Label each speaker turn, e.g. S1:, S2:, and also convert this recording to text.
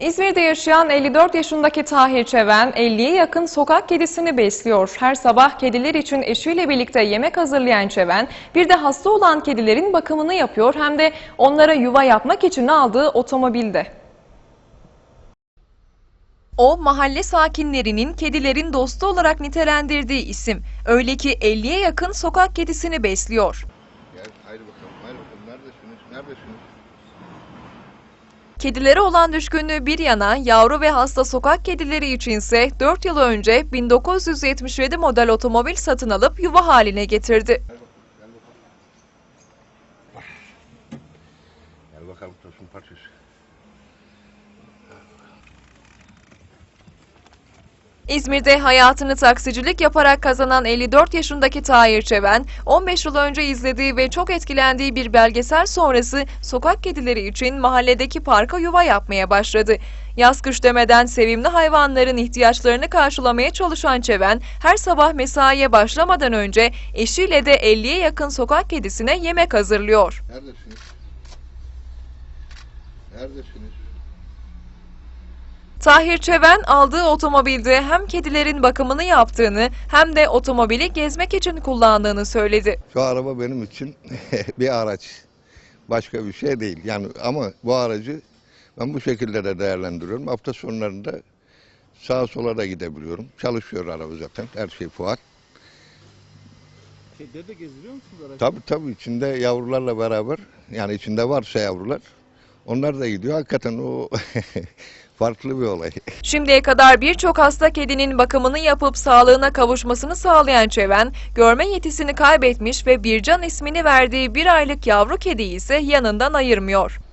S1: İzmir'de yaşayan 54 yaşındaki Tahir Çeven 50'ye yakın sokak kedisini besliyor. Her sabah kediler için eşiyle birlikte yemek hazırlayan Çeven bir de hasta olan kedilerin bakımını yapıyor hem de onlara yuva yapmak için aldığı otomobilde. O mahalle sakinlerinin kedilerin dostu olarak nitelendirdiği isim. Öyle ki 50'ye yakın sokak kedisini besliyor.
S2: Gel haydi bakalım haydi bakalım neredesiniz neredesiniz?
S1: Kedilere olan düşkünlüğü bir yana yavru ve hasta sokak kedileri içinse 4 yıl önce 1977 model otomobil satın alıp yuva haline getirdi.
S2: Gel bakalım tosun parçası.
S1: İzmir'de hayatını taksicilik yaparak kazanan 54 yaşındaki Tahir Çeven, 15 yıl önce izlediği ve çok etkilendiği bir belgesel sonrası sokak kedileri için mahalledeki parka yuva yapmaya başladı. Yaz kış demeden sevimli hayvanların ihtiyaçlarını karşılamaya çalışan Çeven, her sabah mesaiye başlamadan önce eşiyle de 50'ye yakın sokak kedisine yemek hazırlıyor.
S2: Neredesiniz? Neredesiniz?
S1: Tahir Çeven aldığı otomobilde hem kedilerin bakımını yaptığını hem de otomobili gezmek için kullandığını söyledi.
S2: Şu araba benim için bir araç. Başka bir şey değil. Yani ama bu aracı ben bu şekilde de değerlendiriyorum. Hafta sonlarında sağa sola da gidebiliyorum. Çalışıyor araba zaten. Her şey fuar.
S3: Kedileri de gezdiriyor musunuz araçta?
S2: Tabii tabii içinde yavrularla beraber yani içinde varsa yavrular onlar da gidiyor. Hakikaten o farklı bir olay.
S1: Şimdiye kadar birçok hasta kedinin bakımını yapıp sağlığına kavuşmasını sağlayan Çeven, görme yetisini kaybetmiş ve Bircan ismini verdiği bir aylık yavru kediyi ise yanından ayırmıyor.